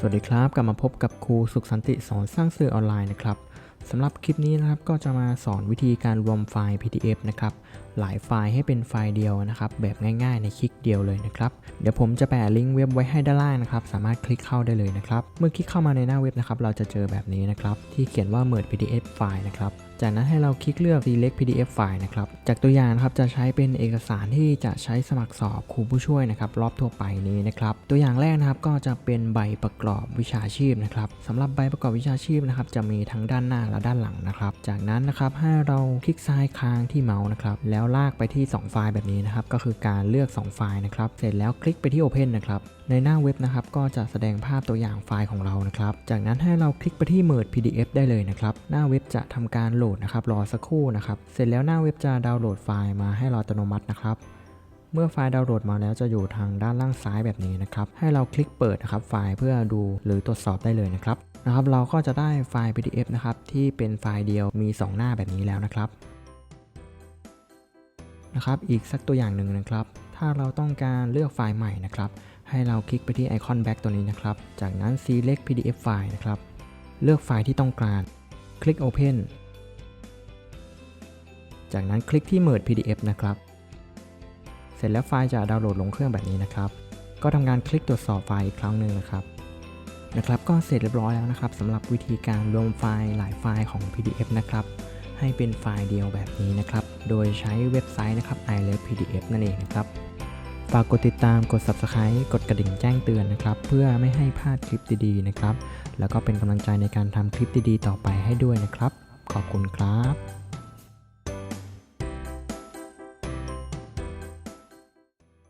สวัสดีครับ กลับมาพบกับครูสุขสันติสอนสร้างสื่อออนไลน์นะครับ สำหรับคลิปนี้นะครับก็จะมาสอนวิธีการรวมไฟล์ PDF นะครับหลายไฟล์ให้เป็นไฟล์เดียวนะครับแบบง่ายๆในคลิกเดียวเลยนะครับเดี๋ยวผมจะแปะลิงก์เว็บไว้ให้ด้านล่างนะครับสามารถคลิกเข้าได้เลยนะครับเมื่อคลิกเข้ามาในหน้าเว็บนะครับเราจะเจอแบบนี้นะครับที่เขียนว่า merge PDF ไฟล์นะครับจากนั้นให้เราคลิกเลือก select PDF ไฟล์นะครับ จากตัวอย่างนะครับจะใช้เป็นเอกสารที่จะใช้สมัครสอบครูผู้ช่วยนะครับรอบทั่วไปนี้นะครับ ตัวอย่างแรกนะครับก็จะเป็นใบประกอบวิชาชีพนะครับสำหรับใบประกอบวิชาชีพนะครับจะมีทั้งด้านหน้าและด้านหลังนะครับ จากนั้นนะครับให้เราคลิกซ้ายค้างที่เมาส์นะครับ แล้วลากไปที่ 2 ไฟล์แบบนี้นะครับ ก็คือการเลือก 2 ไฟล์นะครับ เสร็จแล้วคลิกไปที่ Open นะครับ ในหน้าเว็บนะครับ ก็จะแสดงภาพตัวอย่างไฟล์ของเรานะครับ จากนั้นให้เราคลิกไปที่ Merge PDF ได้เลยนะครับ หน้าเว็บจะทำการโหลดนะครับ รอสักครู่นะครับ เสร็จแล้วหน้าเว็บจะดาวน์โหลดไฟล์มาให้เราอัตโนมัตินะครับ เมื่อไฟล์ดาวน์โหลดมาแล้วจะอยู่ทางด้านล่างซ้ายแบบนี้นะครับ ให้เราคลิกเปิดนะครับไฟล์เพื่อดูหรือตรวจสอบได้เลยนะครับนะครับ เราก็จะได้ไฟล์ PDF นะครับที่เป็นไฟล์เดียวมี 2 หน้าแบบนี้แล้วนะครับนะครับ อีกสักตัวอย่างหนึ่งนะครับ ถ้าเราต้องการเลือกไฟล์ใหม่นะครับ ให้เราคลิกไปที่ไอคอน back ตัวนี้นะครับ จากนั้น select PDF ไฟล์นะครับ เลือกไฟล์ที่ต้องการ คลิก open จากนั้นคลิกที่ merge PDF นะครับ เสร็จแล้วไฟล์จะดาวน์โหลดลงเครื่องแบบนี้นะครับ ก็ทำการคลิกตรวจสอบไฟล์อีกครั้งหนึ่งนะครับนะครับ ก็เสร็จเรียบร้อยแล้วนะครับสำหรับวิธีการรวมไฟล์หลายไฟล์ของ PDF นะครับให้เป็นไฟล์เดียวแบบนี้นะครับ โดยใช้เว็บไซต์นะครับ i l o v e PDF นั่นเองนะครับ ฝากกดติดตาม กด Subscribe กดกระดิ่งแจ้งเตือนนะครับ เพื่อไม่ให้พลาดคลิปดีๆนะครับ แล้วก็เป็นกำลังใจในการทำคลิปดีๆ ต่อไปให้ด้วยนะครับ ขอบคุณครับ